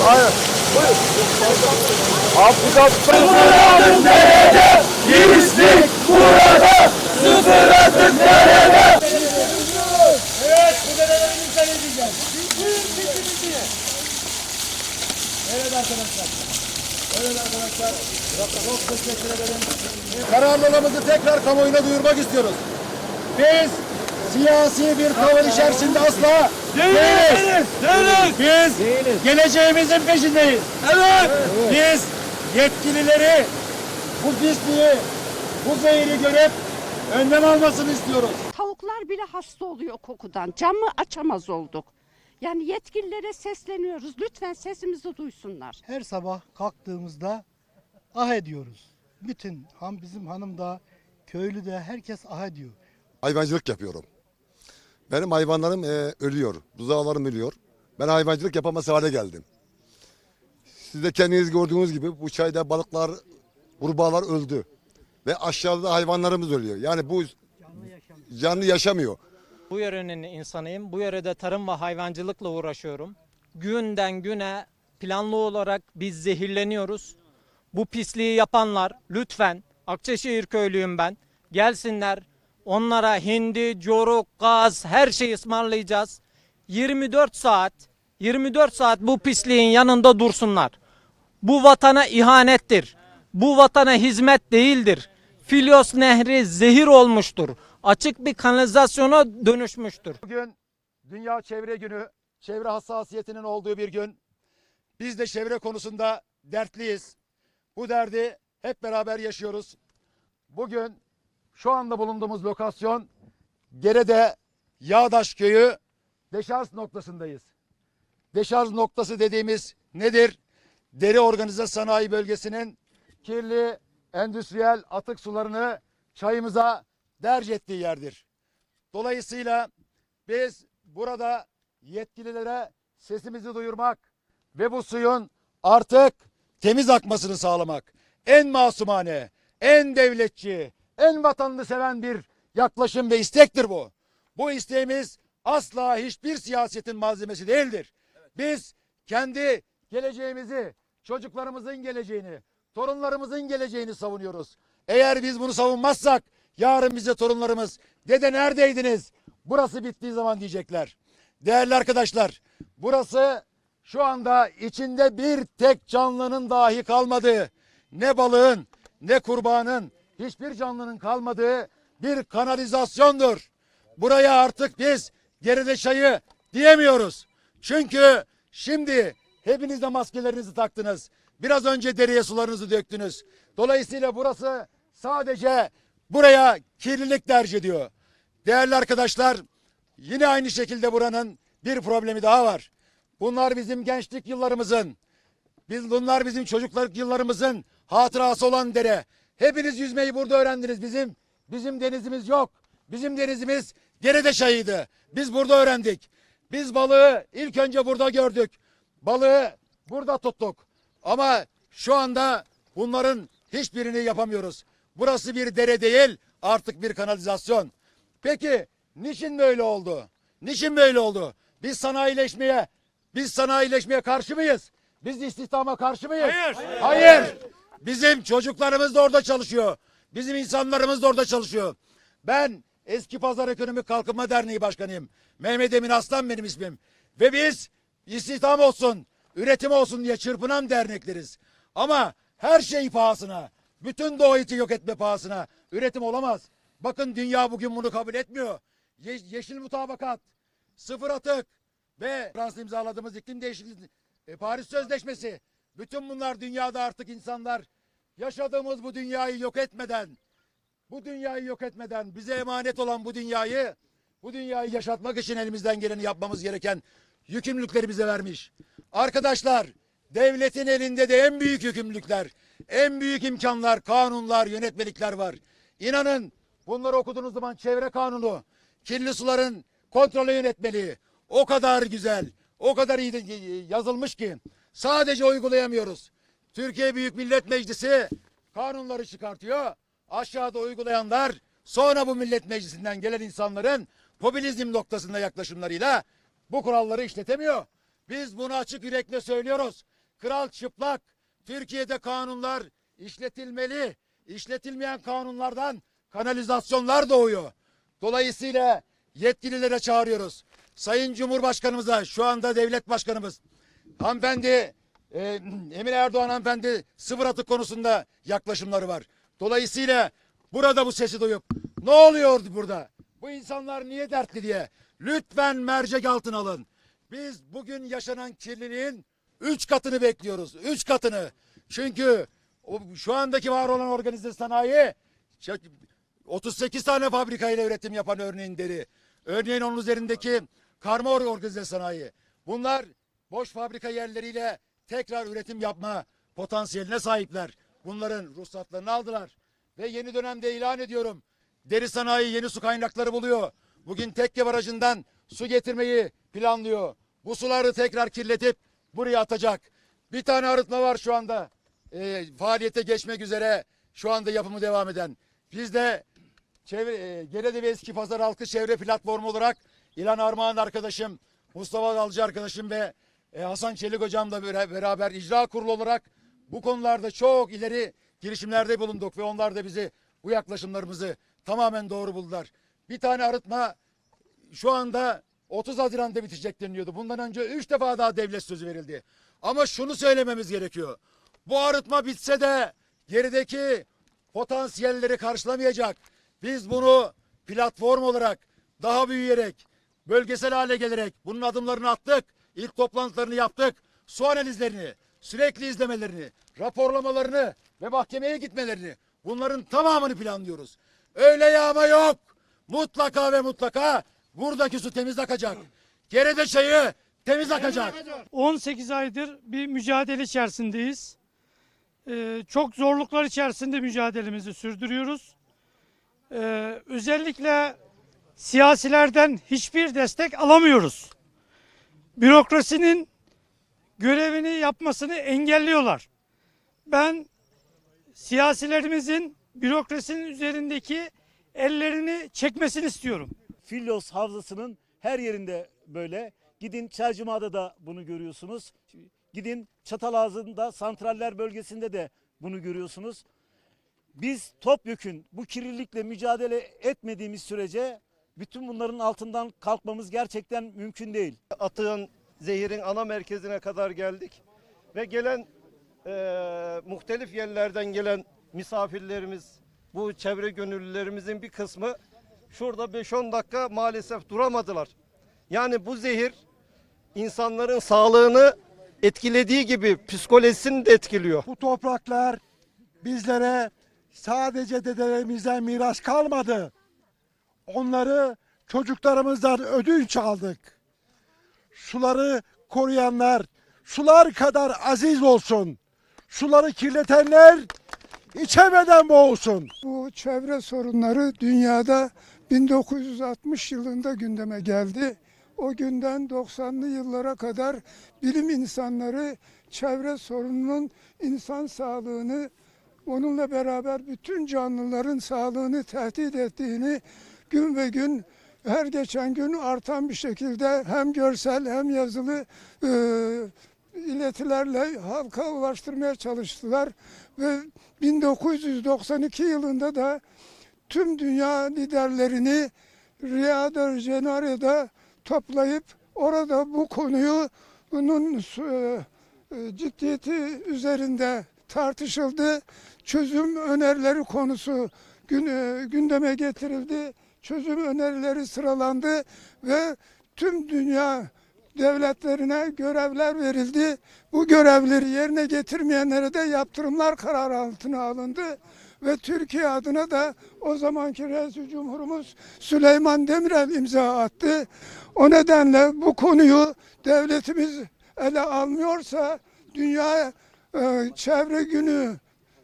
Abi şimdi tekrar tut. Aynen. Buyur. Abi bir daha tut. Evet, bu dedelerimizden edeceğiz. Evet arkadaşlar. Evet arkadaşlar. Çok teşekkür ederim. Kararlılığımızı tekrar kamuoyuna duyurmak istiyoruz. Biz siyasi bir tavır içerisinde asla değiliz. Biz geleceğimizin peşindeyiz. Evet. Biz yetkilileri bu pisliği, bu zehri görüp önlem almasını istiyoruz. Tavuklar bile hasta oluyor kokudan. Camı açamaz olduk. Yani yetkililere sesleniyoruz. Lütfen sesimizi duysunlar. her sabah kalktığımızda ah ediyoruz. Bütün ham bizim hanım da köylü de herkes ah ediyor. hayvancılık yapıyorum. Benim hayvanlarım e, ölüyor. Buzağlarım ölüyor. Ben hayvancılık yapamaz hale geldim. Siz de kendiniz gördüğünüz gibi bu çayda balıklar, kurbağalar öldü. Ve aşağıda hayvanlarımız ölüyor. Yani bu canlı yaşamıyor. Bu yörenin insanıyım. Bu yörede tarım ve hayvancılıkla uğraşıyorum. Günden güne planlı olarak biz zehirleniyoruz. Bu pisliği yapanlar lütfen Akçaşehir köylüyüm ben. Gelsinler. Onlara hindi, coruk, gaz her şeyi ısmarlayacağız. 24 saat 24 saat bu pisliğin yanında dursunlar. Bu vatana ihanettir. Bu vatana hizmet değildir. Filyos Nehri zehir olmuştur. Açık bir kanalizasyona dönüşmüştür. Bugün Dünya Çevre Günü, çevre hassasiyetinin olduğu bir gün. Biz de çevre konusunda dertliyiz. Bu derdi hep beraber yaşıyoruz. Bugün şu anda bulunduğumuz lokasyon Gerede Yağdaş Köyü deşarj noktasındayız. Deşarj noktası dediğimiz nedir? Deri organize sanayi bölgesinin kirli endüstriyel atık sularını çayımıza derc ettiği yerdir. Dolayısıyla biz burada yetkililere sesimizi duyurmak ve bu suyun artık temiz akmasını sağlamak en masumane, en devletçi, en vatanını seven bir yaklaşım ve istektir bu. Bu isteğimiz asla hiçbir siyasetin malzemesi değildir. Biz kendi geleceğimizi, çocuklarımızın geleceğini, torunlarımızın geleceğini savunuyoruz. Eğer biz bunu savunmazsak yarın bize torunlarımız dede neredeydiniz? Burası bittiği zaman diyecekler. Değerli arkadaşlar burası şu anda içinde bir tek canlının dahi kalmadığı ne balığın ne kurbağanın hiçbir canlının kalmadığı bir kanalizasyondur. Buraya artık biz geride çayı diyemiyoruz. Çünkü şimdi hepiniz de maskelerinizi taktınız. Biraz önce deriye sularınızı döktünüz. Dolayısıyla burası sadece buraya kirlilik tercih ediyor. Değerli arkadaşlar yine aynı şekilde buranın bir problemi daha var. Bunlar bizim gençlik yıllarımızın, biz bunlar bizim çocukluk yıllarımızın hatırası olan dere. Hepiniz yüzmeyi burada öğrendiniz. Bizim bizim denizimiz yok. Bizim denizimiz Gerede çayıydı. Biz burada öğrendik. Biz balığı ilk önce burada gördük. Balığı burada tuttuk. Ama şu anda bunların hiçbirini yapamıyoruz. Burası bir dere değil, artık bir kanalizasyon. Peki niçin böyle oldu? Niçin böyle oldu? Biz sanayileşmeye, biz sanayileşmeye karşı mıyız? Biz istihdama karşı mıyız? Hayır. Hayır. Bizim çocuklarımız da orada çalışıyor. Bizim insanlarımız da orada çalışıyor. Ben Eski Pazar Ekonomik Kalkınma Derneği Başkanıyım. Mehmet Emin Aslan benim ismim. Ve biz istihdam olsun, üretim olsun diye çırpınan dernekleriz. Ama her şey pahasına, bütün doğayı yok etme pahasına üretim olamaz. Bakın dünya bugün bunu kabul etmiyor. Ye- yeşil mutabakat, sıfır atık ve Fransa imzaladığımız iklim değişikliği, e, Paris Sözleşmesi. Bütün bunlar dünyada artık insanlar yaşadığımız bu dünyayı yok etmeden, bu dünyayı yok etmeden bize emanet olan bu dünyayı, bu dünyayı yaşatmak için elimizden geleni yapmamız gereken yükümlülükleri bize vermiş. Arkadaşlar, devletin elinde de en büyük yükümlülükler, en büyük imkanlar, kanunlar, yönetmelikler var. İnanın bunları okuduğunuz zaman çevre kanunu, kirli suların kontrolü yönetmeliği o kadar güzel, o kadar iyi yazılmış ki sadece uygulayamıyoruz. Türkiye Büyük Millet Meclisi kanunları çıkartıyor. Aşağıda uygulayanlar sonra bu millet meclisinden gelen insanların popülizm noktasında yaklaşımlarıyla bu kuralları işletemiyor. Biz bunu açık yürekle söylüyoruz. Kral çıplak. Türkiye'de kanunlar işletilmeli. İşletilmeyen kanunlardan kanalizasyonlar doğuyor. Dolayısıyla yetkililere çağırıyoruz. Sayın Cumhurbaşkanımıza şu anda devlet başkanımız hanımefendi e, Emine Erdoğan hanımefendi sıfır atık konusunda yaklaşımları var. Dolayısıyla burada bu sesi duyup ne oluyor burada? Bu insanlar niye dertli diye lütfen mercek altına alın. Biz bugün yaşanan kirliliğin üç katını bekliyoruz. Üç katını. Çünkü şu andaki var olan organize sanayi şey, 38 tane fabrikayla üretim yapan örneğin deri. Örneğin onun üzerindeki karma or- organize sanayi. Bunlar boş fabrika yerleriyle tekrar üretim yapma potansiyeline sahipler. Bunların ruhsatlarını aldılar. Ve yeni dönemde ilan ediyorum. Deri sanayi yeni su kaynakları buluyor. Bugün Tekke Barajı'ndan su getirmeyi planlıyor. Bu suları tekrar kirletip buraya atacak. Bir tane arıtma var şu anda. Ee, faaliyete geçmek üzere şu anda yapımı devam eden. Biz de Çevre, e, Gerede ve Eski Pazar Halkı Çevre Platformu olarak İlan Armağan arkadaşım, Mustafa Dalcı arkadaşım ve e, Hasan Çelik hocamla bera- beraber icra kurulu olarak bu konularda çok ileri girişimlerde bulunduk ve onlar da bizi bu yaklaşımlarımızı tamamen doğru buldular. Bir tane arıtma şu anda 30 Haziran'da bitecek deniliyordu. Bundan önce 3 defa daha devlet sözü verildi. Ama şunu söylememiz gerekiyor. Bu arıtma bitse de gerideki potansiyelleri karşılamayacak. Biz bunu platform olarak daha büyüyerek, bölgesel hale gelerek bunun adımlarını attık. İlk toplantılarını yaptık. Su analizlerini, sürekli izlemelerini, raporlamalarını ve mahkemeye gitmelerini bunların tamamını planlıyoruz. Öyle yağma yok. Mutlaka ve mutlaka buradaki su temiz akacak. Gerede çayı temiz akacak. 18 aydır bir mücadele içerisindeyiz. Ee, çok zorluklar içerisinde mücadelemizi sürdürüyoruz. Ee, özellikle siyasilerden hiçbir destek alamıyoruz. Bürokrasinin görevini yapmasını engelliyorlar. Ben siyasilerimizin bürokrasinin üzerindeki ellerini çekmesini istiyorum. Filyos Havzası'nın her yerinde böyle. Gidin Çercima'da da bunu görüyorsunuz. Gidin Çatalazı'nda, santraller bölgesinde de bunu görüyorsunuz. Biz topyekün bu kirlilikle mücadele etmediğimiz sürece bütün bunların altından kalkmamız gerçekten mümkün değil. Atığın, zehirin ana merkezine kadar geldik. Ve gelen eee, muhtelif yerlerden gelen misafirlerimiz, bu çevre gönüllülerimizin bir kısmı şurada 5-10 dakika maalesef duramadılar. Yani bu zehir insanların sağlığını etkilediği gibi psikolojisini de etkiliyor. Bu topraklar bizlere sadece dedelerimizden miras kalmadı. Onları çocuklarımızdan ödünç aldık. Suları koruyanlar sular kadar aziz olsun. Suları kirletenler içemeden boğulsun. Bu çevre sorunları dünyada 1960 yılında gündeme geldi. O günden 90'lı yıllara kadar bilim insanları çevre sorununun insan sağlığını, onunla beraber bütün canlıların sağlığını tehdit ettiğini gün ve gün her geçen gün artan bir şekilde hem görsel hem yazılı e, iletilerle halka ulaştırmaya çalıştılar ve 1992 yılında da tüm dünya liderlerini Rio de Janeiro'da toplayıp orada bu konuyu bunun e, e, ciddiyeti üzerinde tartışıldı. Çözüm önerileri konusu e, gündeme getirildi. Çözüm önerileri sıralandı ve tüm dünya devletlerine görevler verildi. Bu görevleri yerine getirmeyenlere de yaptırımlar kararı altına alındı. Ve Türkiye adına da o zamanki Reis Cumhurumuz Süleyman Demirel imza attı. O nedenle bu konuyu devletimiz ele almıyorsa Dünya e, Çevre Günü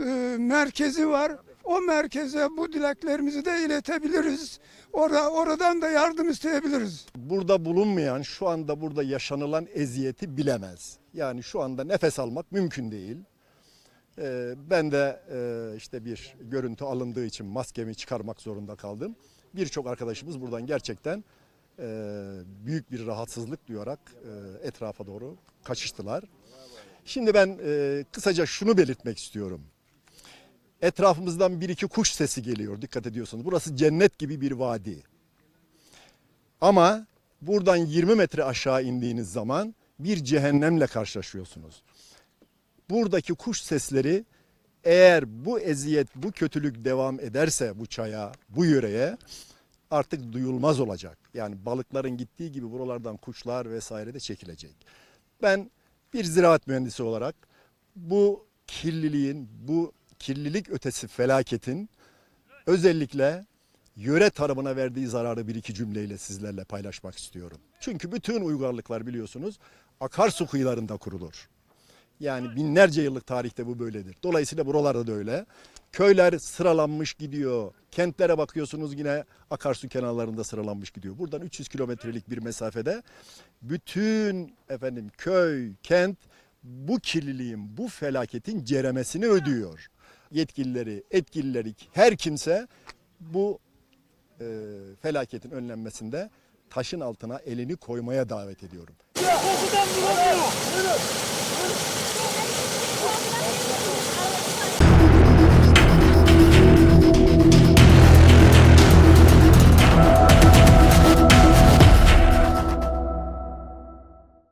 e, merkezi var. O merkeze bu dileklerimizi de iletebiliriz. Orada, oradan da yardım isteyebiliriz. burada bulunmayan, şu anda burada yaşanılan eziyeti bilemez. Yani şu anda nefes almak mümkün değil. Ee, ben de e, işte bir görüntü alındığı için maskemi çıkarmak zorunda kaldım. Birçok arkadaşımız buradan gerçekten e, büyük bir rahatsızlık duyarak e, etrafa doğru kaçıştılar. Şimdi ben e, kısaca şunu belirtmek istiyorum. Etrafımızdan bir iki kuş sesi geliyor dikkat ediyorsunuz. Burası cennet gibi bir vadi. Ama buradan 20 metre aşağı indiğiniz zaman bir cehennemle karşılaşıyorsunuz. Buradaki kuş sesleri eğer bu eziyet, bu kötülük devam ederse bu çaya, bu yöreye artık duyulmaz olacak. Yani balıkların gittiği gibi buralardan kuşlar vesaire de çekilecek. Ben bir ziraat mühendisi olarak bu kirliliğin, bu kirlilik ötesi felaketin özellikle yöre tarımına verdiği zararı bir iki cümleyle sizlerle paylaşmak istiyorum. Çünkü bütün uygarlıklar biliyorsunuz akarsu kıyılarında kurulur. Yani binlerce yıllık tarihte bu böyledir. Dolayısıyla buralarda da öyle. Köyler sıralanmış gidiyor. Kentlere bakıyorsunuz yine akarsu kenarlarında sıralanmış gidiyor. Buradan 300 kilometrelik bir mesafede bütün efendim köy, kent bu kirliliğin, bu felaketin ceremesini ödüyor. Yetkilileri, etkilileri, her kimse bu e, felaketin önlenmesinde taşın altına elini koymaya davet ediyorum. Duramıyor.